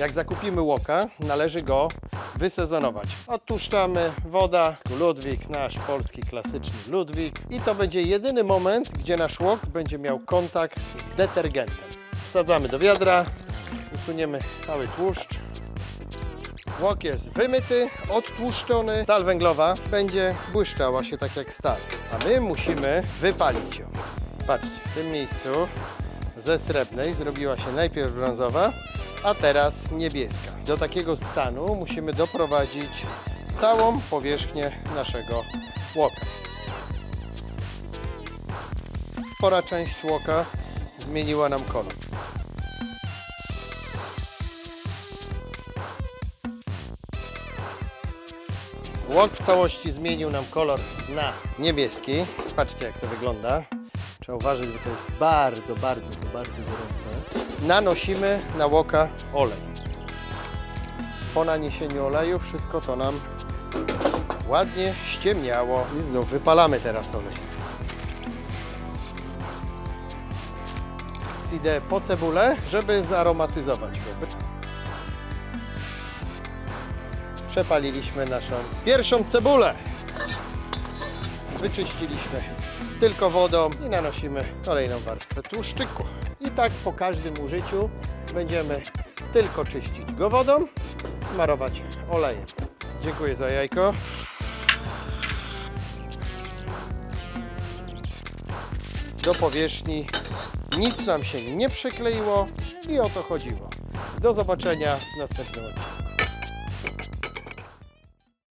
Jak zakupimy łoka, należy go wysezonować. Odtłuszczamy, woda, Ludwik, nasz polski klasyczny Ludwik. I to będzie jedyny moment, gdzie nasz łok będzie miał kontakt z detergentem. Wsadzamy do wiadra, usuniemy cały tłuszcz. Łok jest wymyty, odtłuszczony. Stal węglowa będzie błyszczała się tak jak stal. A my musimy wypalić ją. Patrzcie, w tym miejscu ze srebrnej zrobiła się najpierw brązowa, a teraz niebieska. Do takiego stanu musimy doprowadzić całą powierzchnię naszego łoka. Spora część łoka zmieniła nam kolor. Łok w całości zmienił nam kolor na niebieski. Patrzcie jak to wygląda. Trzeba uważać, bo to jest bardzo, bardzo, to bardzo gorące. Nanosimy na łoka olej. Po naniesieniu oleju wszystko to nam ładnie ściemniało i znów wypalamy teraz olej. Idę po cebulę, żeby zaromatyzować go. Przepaliliśmy naszą pierwszą cebulę. Wyczyściliśmy tylko wodą i nanosimy kolejną warstwę tłuszczyku. I tak po każdym użyciu będziemy tylko czyścić go wodą, smarować olejem. Dziękuję za jajko. Do powierzchni nic nam się nie przykleiło i o to chodziło. Do zobaczenia w następnym odcinku.